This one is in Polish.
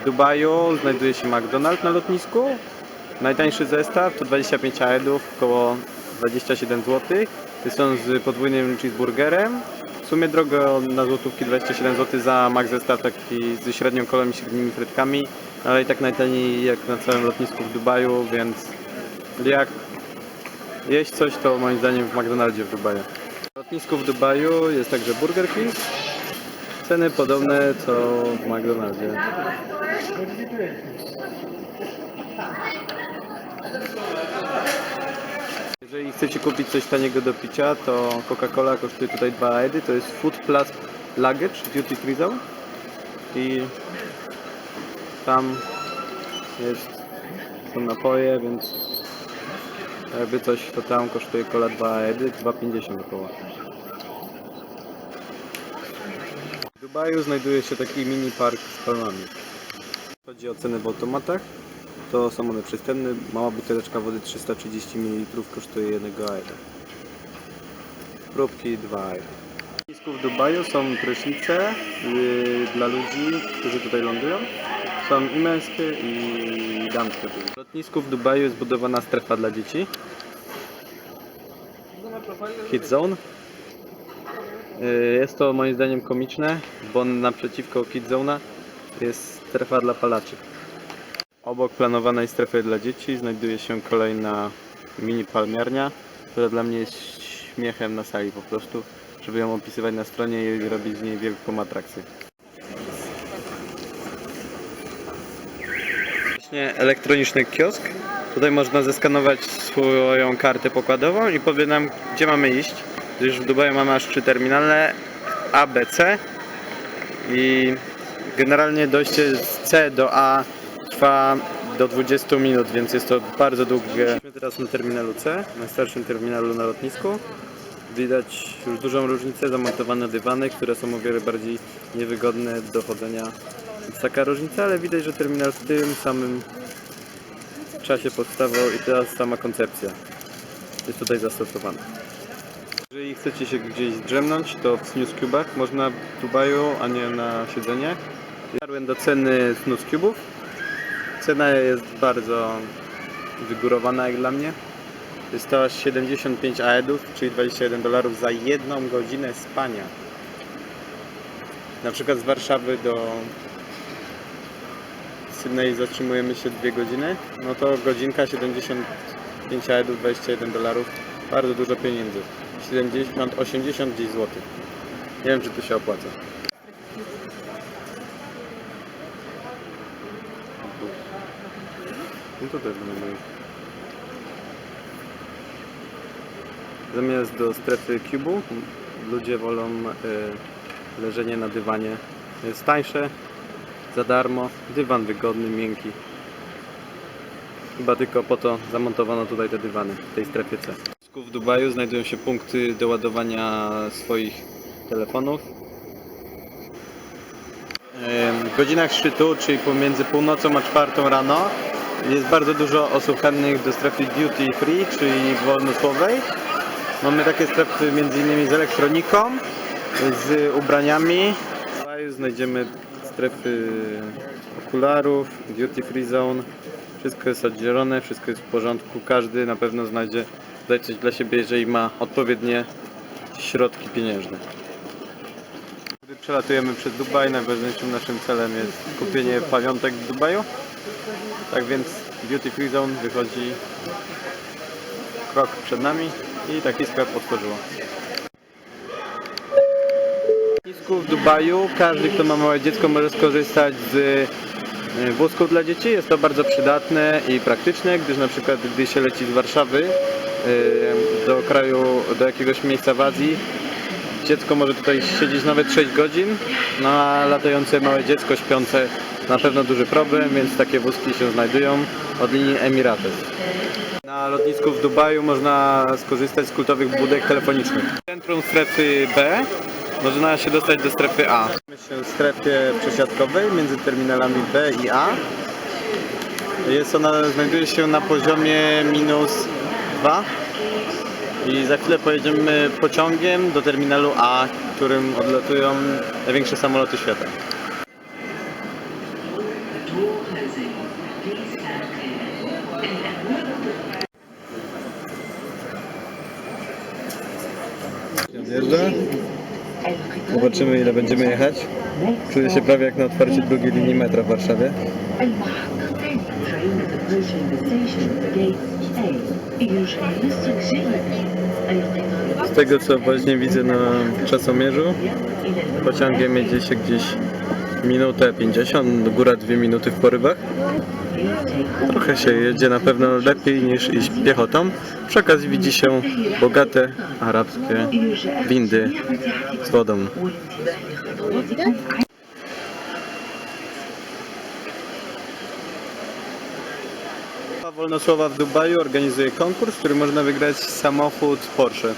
W Dubaju znajduje się McDonald's na lotnisku. Najtańszy zestaw to 25 AEDów, około 27 zł. Są z podwójnym cheeseburgerem. W sumie drogo na złotówki 27 zł za Mac zestaw taki z średnią kolą i średnimi frytkami, ale i tak najtaniej jak na całym lotnisku w Dubaju, więc jak jeść coś to moim zdaniem w McDonaldzie w Dubaju. Na lotnisku w Dubaju jest także Burger King. Ceny podobne co w McDonaldzie. Jeżeli chcecie kupić coś taniego do picia, to Coca-Cola kosztuje tutaj 2 edy. To jest Food Plus Luggage Duty Free Zone. I tam jest, są napoje, więc jakby coś to tam kosztuje cola 2 edy, 2,50 około. W Dubaju znajduje się taki mini park z palmami. Chodzi o ceny w automatach. To są one przystępne. Mała buteleczka wody 330 ml kosztuje 1 AED. Próbki 2 AED. W Dubaju są prysznice yy, dla ludzi, którzy tutaj lądują. Są i męskie i damskie. W lotnisku w Dubaju jest budowana strefa dla dzieci. Kid Zone. Yy, Jest to moim zdaniem komiczne, bo naprzeciwko Kid Zone'a jest strefa dla palaczy. Obok planowanej strefy dla dzieci znajduje się kolejna mini palmiarnia, która dla mnie jest śmiechem na sali po prostu, żeby ją opisywać na stronie i robić z niej wielką atrakcję. Właśnie elektroniczny kiosk. Tutaj można zeskanować swoją kartę pokładową i powie nam, gdzie mamy iść. Gdyż w Dubaju mamy aż trzy terminale A, B, C i generalnie dojście z C do A trwa do 20 minut, więc jest to bardzo długie. Jesteśmy teraz na terminalu C, najstarszym terminalu na lotnisku. Widać już dużą różnicę, zamontowane dywany, które są o wiele bardziej niewygodne do chodzenia. Jest taka różnica, ale widać, że terminal w tym samym czasie powstawał i teraz sama koncepcja jest tutaj zastosowana. Jeżeli chcecie się gdzieś drzemnąć, to w Snooze Cubach można w Dubaju, a nie na siedzenie. Dotarłem do ceny Snooze Cubów. Cena jest bardzo wygórowana jak dla mnie. Jest to aż 75 AEDów, czyli 21 dolarów za jedną godzinę spania. Na przykład z Warszawy do Sydney zatrzymujemy się 2 godziny, no to godzinka 75 AEDów, 21 dolarów. Bardzo dużo pieniędzy. 70, 80 gdzieś złotych. Nie wiem czy to się opłaca. No to też. Zamiast do strefy cubu ludzie wolą y, leżenie na dywanie. Jest tańsze, za darmo, dywan wygodny, miękki. Chyba tylko po to zamontowano tutaj te dywany w tej strefie C. W Dubaju znajdują się punkty do ładowania swoich telefonów. Em, W godzinach szczytu, czyli pomiędzy północą a czwartą rano, jest bardzo dużo osób chętnych do strefy duty free, czyli wolnosłowej. Mamy takie strefy m.in. z elektroniką, z ubraniami. Dubaju znajdziemy strefy okularów, duty free zone. Wszystko jest oddzielone, wszystko jest w porządku. Każdy na pewno znajdzie tutaj coś dla siebie, jeżeli ma odpowiednie środki pieniężne. Gdy przelatujemy przez Dubaj, najważniejszym naszym celem jest kupienie pamiątek w Dubaju. Tak więc Duty Free Zone wychodzi krok przed nami i taki sklep otworzyło. W Dubaju każdy, kto ma małe dziecko może skorzystać z y, wózków dla dzieci. Jest to bardzo przydatne i praktyczne, gdyż na przykład gdy się leci z Warszawy y, do kraju, do jakiegoś miejsca w Azji, dziecko może tutaj siedzieć nawet 6 godzin, no a latające małe dziecko śpiące na pewno duży problem, więc takie wózki się znajdują od linii Emirates. Na lotnisku w Dubaju można skorzystać z kultowych budek telefonicznych. W centrum strefy B można się dostać do strefy A. Jesteśmy się w strefie przesiadkowej między terminalami B i A. Jest ona, znajduje się na poziomie minus 2 i za chwilę pojedziemy pociągiem do terminalu A, którym odlatują największe samoloty świata. Zjeżdża. Zobaczymy ile będziemy jechać. Czuję się prawie jak na otwarciu drugiej linii metra w Warszawie. Z tego co właśnie widzę na czasomierzu, pociągiem jedzie się gdzieś minutę 50, góra 2 minuty w porywach. Trochę się jedzie na pewno lepiej niż iść piechotą. Przy okazji widzi się bogate arabskie windy z wodą. Wolnosłowa w Dubaju organizuje konkurs, w którym można wygrać samochód Porsche.